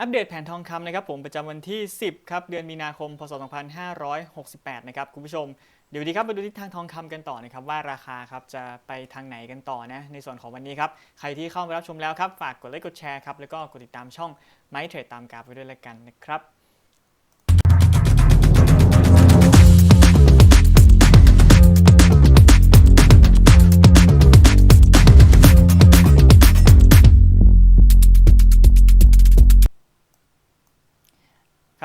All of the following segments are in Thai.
อัปเดตแผนทองคำนะครับผมประจำวันที่ 10 ครับ เดือนมีนาคม พศ 2568 นะครับคุณผู้ชม เดี๋ยวดีครับมาดูทิศทางทองคำกันต่อนะครับว่าราคาครับจะไปทางไหนกันต่อนะในส่วนของวันนี้ครับ ใครที่เข้ามารับชมแล้วครับ ฝากกดไลค์กดแชร์ครับ แล้วก็กดติดตามช่องไม่เทรดตามกราฟไว้ด้วยละกันนะครับ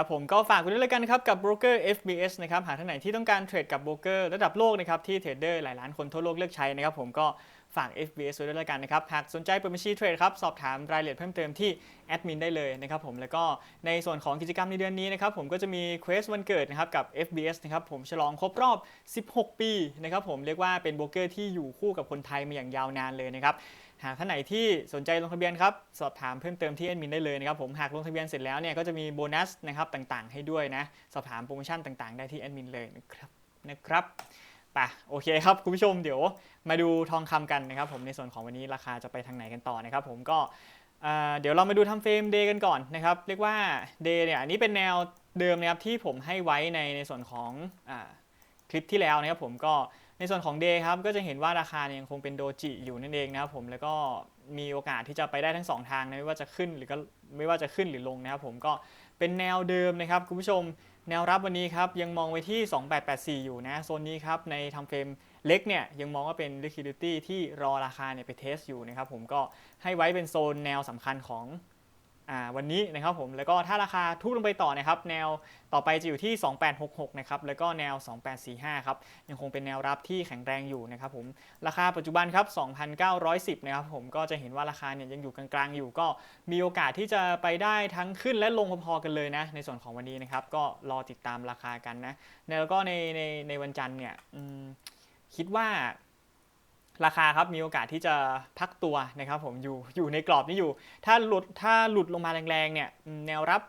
ผมก็ฝากไว้ด้วยแล้วกันครับกับโบรกเกอร์ FBS นะครับหากท่านไหนที่ต้องการเทรดกับโบรกเกอร์ระดับโลกนะครับที่เทรดเดอร์หลายล้านคนทั่วโลกเลือกใช้นะครับผมก็ ฝาก FBS ไว้ด้วยแล้วกันนะครับ หากสนใจเปิดบัญชีเทรดครับ สอบถามรายละเอียดเพิ่มเติมที่แอดมินได้เลยนะครับผมแล้วก็ในส่วนของกิจกรรมในเดือนนี้นะครับผมก็จะมีเควสวันเกิดนะครับกับ FBS นะครับผมฉลองครบรอบ 16 ปีนะครับผมเรียกว่าเป็นโบรกเกอร์ที่อยู่คู่กับคนไทยมาอย่างยาวนานเลยนะครับหากท่านไหนที่สนใจลงทะเบียนครับสอบถามเพิ่มเติมที่แอดมินได้เลยนะครับผมหากลงทะเบียนเสร็จแล้วเนี่ยก็จะมีโบนัสนะครับต่างๆ ให้ด้วยนะสอบถามโปรโมชั่นต่างๆ ได้ที่แอดมินเลยนะครับนะครับ ไปโอเคครับคุณผู้ชมเดี๋ยวมาดูทองคำกันนะครับผมในส่วนของวันนี้ราคาจะไปทางไหนกันต่อนะครับผมก็เดี๋ยวเรามาดูทำเฟรมเดย์กันก่อนนะครับเรียกว่าเดย์เนี่ยอันนี้เป็นแนวเดิมนะครับที่ผมให้ไว้ในในส่วนของอคลิปที่แล้วนะครับผมก็ในส่วนของ Day ครับก็จะเห็นว่าราคาเนี่ยยังคงเป็นโดจิอยู่นั่นเองนะครับผมแล้วก็มีโอกาสที่จะไปได้ทั้งสองทางนะไม่ว่าจะขึ้นหรือก็ไม่ว่าจะขึ้นหรือลงนะครับผมก็เป็นแนวเดิมนะครับคุณผู้ชม แนวรับวันนี้ครับยังมองไว้ที่ 2884 อยู่นะโซนนี้ครับในทำเฟรมเล็กเนี่ยยังมองว่าเป็น liquidity ที่รอราคาเนี่ยไปเทสอยู่นะครับผมก็ให้ไว้เป็นโซนแนวสำคัญของ วันนี้นะครับผมแล้วก็ถ้าราคาทุบลงไปต่อนะครับแนวต่อไปจะอยู่ที่ 2866นะครับแล้วก็แนว 2845ครับยังคงเป็นแนวรับที่แข็งแรงอยู่นะครับผมราคาปัจจุบันครับ2,910นะครับผมก็จะเห็นว่าราคาเนี่ยยังอยู่กลางๆอยู่ ก็มีโอกาสที่จะไปได้ทั้งขึ้นและลงพอๆกันเลยนะในส่วนของวันนี้นะครับก็รอติดตามราคากันนะแล้วก็ในในในวันจันทร์เนี่ยคิดว่า ราคาครับมีโอกาสที่จะพักตัวนะครับผมอยู่อยู่ในกรอบนี้อยู่ ถ้าหลุดถ้าหลุดลงมาแรงๆเนี่ยแนวรับ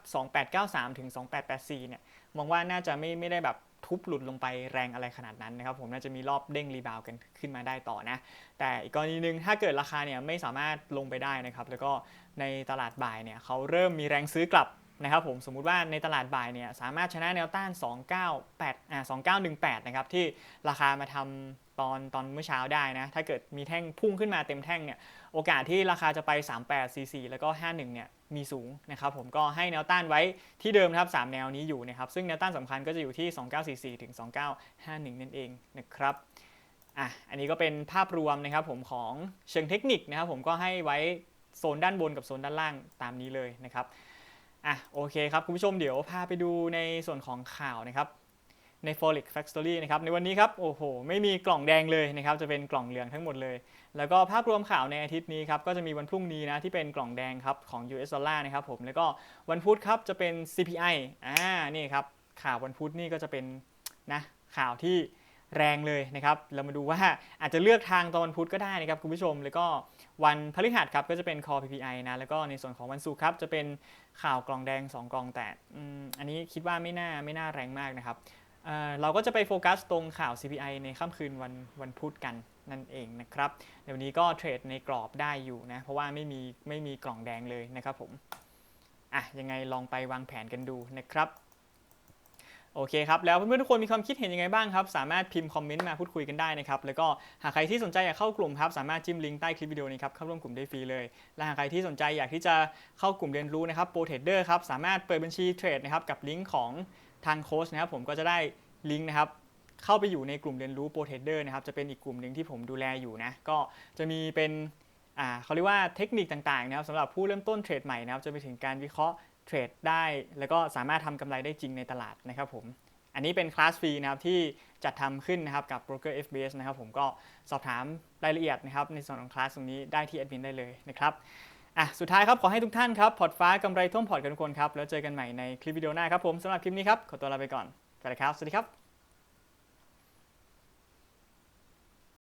2893ถึง2884เนี่ยมองว่าน่าจะไม่ไม่ได้แบบทุบหลุดลงไปแรงอะไรขนาดนั้นนะครับผมน่าจะมีรอบเด้งรีบาวกันขึ้นมาได้ต่อนะ แต่อีกกรณีหนึ่งถ้าเกิดราคาเนี่ยไม่สามารถลงไปได้นะครับแล้วก็ในตลาดบ่ายเนี่ยเขาเริ่มมีแรงซื้อกลับ นะครับผมสมมุติว่าในตลาดบ่ายเนี่ยสามารถชนะแนวต้าน 298อ่า2918 นะครับที่ราคามาทำตอนตอนเมื่อเช้าได้นะ ถ้าเกิดมีแท่งพุ่งขึ้นมาเต็มแท่งเนี่ยโอกาสที่ราคาจะไป 38 44 แล้วก็ 51 เนี่ยมีสูงนะครับผมก็ให้แนวต้านไว้ที่เดิมนะครับ 3 แนวนี้อยู่นะครับ ซึ่งแนวต้านสำคัญก็จะอยู่ที่ 2944 ถึง 2951 นั่นเองนะครับอะอันนี้ก็เป็นภาพรวมนะครับผมของเชิงเทคนิคนะครับผมก็ให้ไว้โซนด้านบนกับโซนด้านล่างตามนี้เลยนะครับ อะโอเคครับคุณผู้ชมเดี๋ยวพาไปดูในส่วนของข่าวนะครับใน Forex Factory นะครับในวันนี้ครับโอ้โหไม่มีกล่องแดงเลยนะครับจะเป็นกล่องเหลืองทั้งหมดเลย แล้วก็ภาพรวมข่าวในอาทิตย์นี้ครับก็จะมีวันพรุ่งนี้นะที่เป็นกล่องแดงครับของ US dollar นะครับผมแล้วก็วันพุธครับจะเป็น CPI อ่านี่ครับข่าววันพุธนี่ก็จะเป็นนะข่าวที่ แรงเลยนะครับ เรามาดูว่าอาจจะเลือกทางตอนวันพุธก็ได้นะครับคุณผู้ชม แล้วก็วันพฤหัสครับก็จะเป็น Core PPI นะ แล้วก็ในส่วนของวันศุกร์ครับจะเป็นข่าวกล่องแดง 2 กล่องแต่อันนี้คิดว่าไม่น่าไม่น่าแรงมากนะครับเเราก็จะไปโฟกัสตรงข่าว CPI ในค่ำคืนวันวันพุธกันนั่นเองนะครับเดี๋ยวนี้ก็เทรดในกรอบได้อยู่นะ เพราะว่าไม่มีไม่มีกล่องแดงเลยนะครับผม อะยังไงลองไปวางแผนกันดูนะครับ โอเคครับ แล้วเพื่อนๆทุกคนมีความคิดเห็นยังไงบ้างครับ สามารถพิมพ์คอมเมนต์มาพูดคุยกันได้นะครับ แล้วก็หากใครที่สนใจอยากเข้ากลุ่มครับสามารถจิ้มลิงก์ใต้คลิปวิดีโอนี้ครับเข้าร่วมกลุ่มได้ฟรีเลย และหากใครที่สนใจอยากที่จะเข้ากลุ่มเรียนรู้นะครับโปรเทรดเดอร์ครับสามารถเปิดบัญชีเทรดนะครับกับลิงก์ของทางโค้ชนะครับผมก็จะได้ลิงก์นะครับเข้าไปอยู่ในกลุ่มเรียนรู้โปรเทรดเดอร์นะครับจะเป็นอีกกลุ่มหนึ่งที่ผมดูแลอยู่นะก็จะมีเป็นอ่าเขาเรียกว่าเทคนิคต่างๆนะครับสำหรับผู้เริ่มต้นเทรดใหม่นะครับจะไปถึงการวิเคราะห์ เทรดได้ แล้วก็สามารถทำกำไรได้จริงในตลาดนะครับผมอันนี้เป็นคลาสฟรีนะครับที่จัดทำขึ้นนะครับกับ Broker FBS นะครับผมก็สอบถามรายละเอียดนะครับในส่วนของคลาสตรงนี้ได้ที่แอดมินได้เลยนะครับอะสุดท้ายครับขอให้ทุกท่านครับพอร์ตฟ้ากำไรท่วมพอร์ตกันทุกคนครับแล้วเจอกันใหม่ในคลิปวิดีโอหน้าครับผมสำหรับคลิปนี้ครับขอตัวลาไปก่อนไปเลยครับสวัสดีครับ